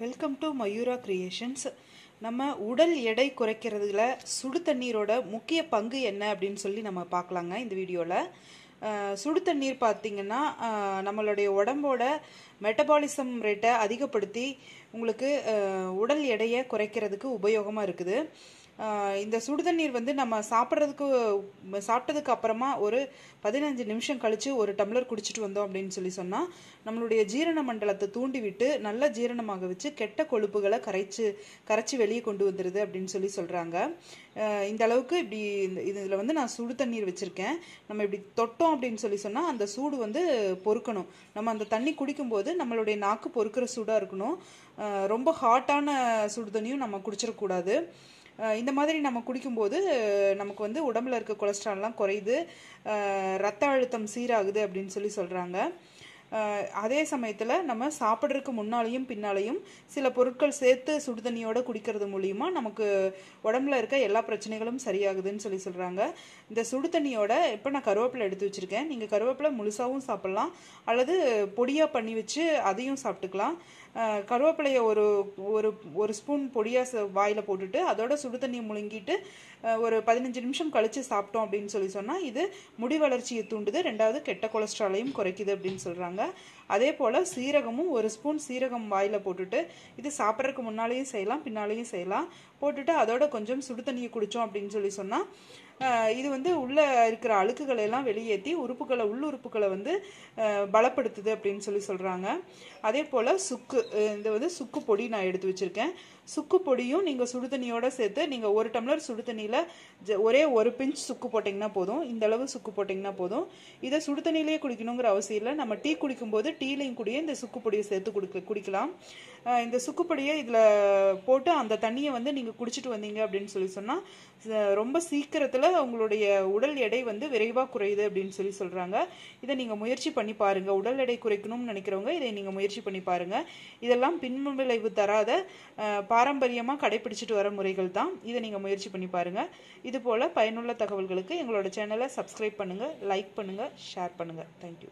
Welcome to Mayura creations நம்ம உடல் எடை குறைக்கிறதுல சுடு தண்ணீரோட முக்கிய பங்கு என்ன அப்படின்னு சொல்லி நம்ம பார்க்கலாங்க இந்த வீடியோவில் சுடு தண்ணீர் பார்த்திங்கன்னா நம்மளுடைய உடம்போட மெட்டபாலிசம் ரேட்டை அதிகப்படுத்தி உங்களுக்கு உடல் எடையை குறைக்கிறதுக்கு உபயோகமாக இருக்குது. இந்த சுடுதண்ணீர் வந்து நம்ம சாப்பிட்றதுக்கு சாப்பிட்டதுக்கு அப்புறமா ஒரு பதினஞ்சு நிமிஷம் கழித்து ஒரு டம்ளர் குடிச்சிட்டு வந்தோம் அப்படின்னு சொல்லி சொன்னால் நம்மளுடைய ஜீரண மண்டலத்தை தூண்டிவிட்டு நல்ல ஜீரணமாக வச்சு கெட்ட கொழுப்புகளை கரைச்சு கரைச்சி வெளியே கொண்டு வந்துடுது அப்படின்னு சொல்லி சொல்கிறாங்க இந்த அளவுக்கு இப்படி இந்த இதில் வந்து நான் சுடு தண்ணீர் வச்சுருக்கேன். நம்ம இப்படி தொட்டோம் அப்படின்னு சொல்லி சொன்னால் அந்த சூடு வந்து பொறுக்கணும். நம்ம அந்த தண்ணி குடிக்கும்போது நம்மளுடைய நாக்கு பொறுக்கிற சூடாக இருக்கணும். ரொம்ப ஹாட்டான சுடு தண்ணியும் நம்ம குடிச்சிடக்கூடாது. இந்த மாதிரி நம்ம குடிக்கும்போது நமக்கு வந்து உடம்புல இருக்க கொலஸ்ட்ரால்லாம் குறையுது. ரத்த அழுத்தம் சீராகுது அப்படின்னு சொல்லி சொல்கிறாங்க அதே சமயத்தில் நம்ம சாப்பிட்றதுக்கு முன்னாலேயும் பின்னாலேயும் சில பொருட்கள் சேர்த்து சுடுதண்ணியோடு குடிக்கிறது மூலிமா நமக்கு உடம்புல இருக்க எல்லா பிரச்சனைகளும் சரியாகுதுன்னு சொல்லி சொல்கிறாங்க இந்த சுடு தண்ணியோட இப்போ நான் கருவேப்பிலை எடுத்து வச்சுருக்கேன். நீங்கள் கருவேப்பிலை முழுசாகவும் சாப்பிட்லாம். அல்லது பொடியாக பண்ணி வச்சு அதையும் சாப்பிட்டுக்கலாம். கருவேப்பிலையை ஒரு ஒரு ஒரு ஸ்பூன் பொடியாக வாயில் போட்டுட்டு அதோட சுடு தண்ணியை முழுங்கிட்டு ஒரு பதினஞ்சு நிமிஷம் கழித்து சாப்பிட்டோம் அப்படின்னு சொல்லி சொன்னால் இது முடி வளர்ச்சியை தூண்டுது. ரெண்டாவது கெட்ட கொலஸ்ட்ராலையும் குறைக்குது அப்படின்னு சொல்கிறாங்க பண்ணுங்கள் அதே போல் சீரகமும் ஒரு ஸ்பூன் சீரகம் வாயில் போட்டுட்டு இது சாப்பிட்றதுக்கு முன்னாலேயும் செய்யலாம் பின்னாலேயும் செய்யலாம். போட்டுட்டு அதோட கொஞ்சம் சுடு தண்ணியை குடித்தோம் அப்படின்னு சொல்லி சொன்னால் இது வந்து உள்ளே இருக்கிற அழுக்குகளை எல்லாம் வெளியேற்றி உறுப்புகளை உள்ளுறுப்புகளை வந்து பலப்படுத்துது அப்படின்னு சொல்லி சொல்கிறாங்க அதே போல் சுக்கு இந்த வந்து சுக்கு பொடி நான் எடுத்து வச்சுருக்கேன். சுக்கு பொடியும் நீங்கள் சுடு தண்ணியோடு சேர்த்து நீங்கள் ஒரு டம்ளர் சுடு தண்ணியில் ஒரே ஒரு பிஞ்ச் சுக்கு போட்டிங்கன்னா போதும். இந்த அளவு சுக்கு போட்டிங்கன்னா போதும். இதை சுடு தண்ணியிலேயே குடிக்கணுங்கிற அவசியம் இல்லை. நம்ம டீ குடிக்கும்போது டீலையும் கூடயே இந்த சுக்கு பொடியை சேர்த்து கொடுக்க குடிக்கலாம். இந்த சுக்குப்பொடியை இதில் போட்டு அந்த தண்ணியை வந்து நீங்கள் குடிச்சிட்டு வந்தீங்க அப்படின்னு சொல்லி சொன்னால் ரொம்ப சீக்கிரத்தில் உங்களுடைய உடல் எடை வந்து விரைவாக குறையுது அப்படின்னு சொல்லி சொல்கிறாங்க இதை நீங்கள் முயற்சி பண்ணி பாருங்கள் உடல் எடை குறைக்கணும்னு நினைக்கிறவங்க இதை நீங்கள் முயற்சி பண்ணி பாருங்கள் இதெல்லாம் பின்விளைவு தராத பாரம்பரியமாக கடைபிடிச்சிட்டு வர முறைகள் தான். இதை நீங்கள் முயற்சி பண்ணி பாருங்கள் இது போல் பயனுள்ள தகவல்களுக்கு எங்களோட சேனலை சப்ஸ்கிரைப் பண்ணுங்கள் லைக் பண்ணுங்கள் ஷேர் பண்ணுங்கள் தேங்க்யூ